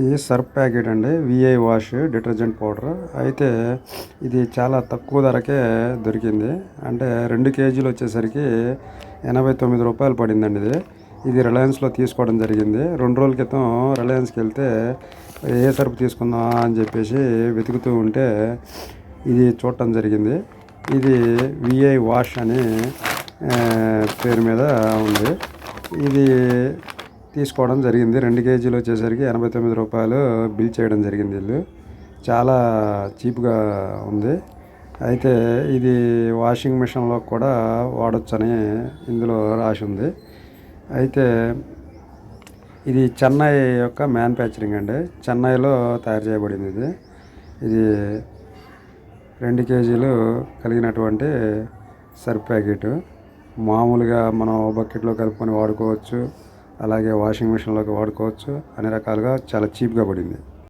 ఇది Surf packet అండి విఐ వాష్ డిటర్జెంట్ పౌడర్ అయితే ఇది చాలా తక్కువ ధరకే దొరికింది. అంటే రెండు కేజీలు వచ్చేసరికి ఎనభై తొమ్మిది రూపాయలు పడిందండి ఇది. ఇది రిలయన్స్లో తీసుకోవడం జరిగింది. రెండు రోజుల క్రితం రిలయన్స్కి వెళ్తే ఏ సర్ఫ్ తీసుకుందాం అని చెప్పేసి వెతుకుతూ ఉంటే ఇది చూడటం జరిగింది. ఇది విఐ వాష్ అని పేరు మీద ఉంది. ఇది తీసుకోవడం జరిగింది. రెండు కేజీలు వచ్చేసరికి ఎనభై తొమ్మిది రూపాయలు బిల్ చేయడం జరిగింది వీళ్ళు చాలా చీప్గా ఉంది. అయితే ఇది వాషింగ్ మిషన్లో కూడా వాడొచ్చని ఇందులో రాసి ఉంది. అయితే ఇది చెన్నై యొక్క మ్యానుఫ్యాక్చరింగ్ అండి. చెన్నైలో తయారు చేయబడింది ఇది. ఇది రెండు కేజీలు కలిగినటువంటి సర్ఫ్ ప్యాకెట్. మామూలుగా మనం బకెట్లో కలుపుకొని వాడుకోవచ్చు. అలాగే వాషింగ్ మిషన్లోకి వాడుకోవచ్చు. అన్ని రకాలుగా చాలా చీప్గా పడింది.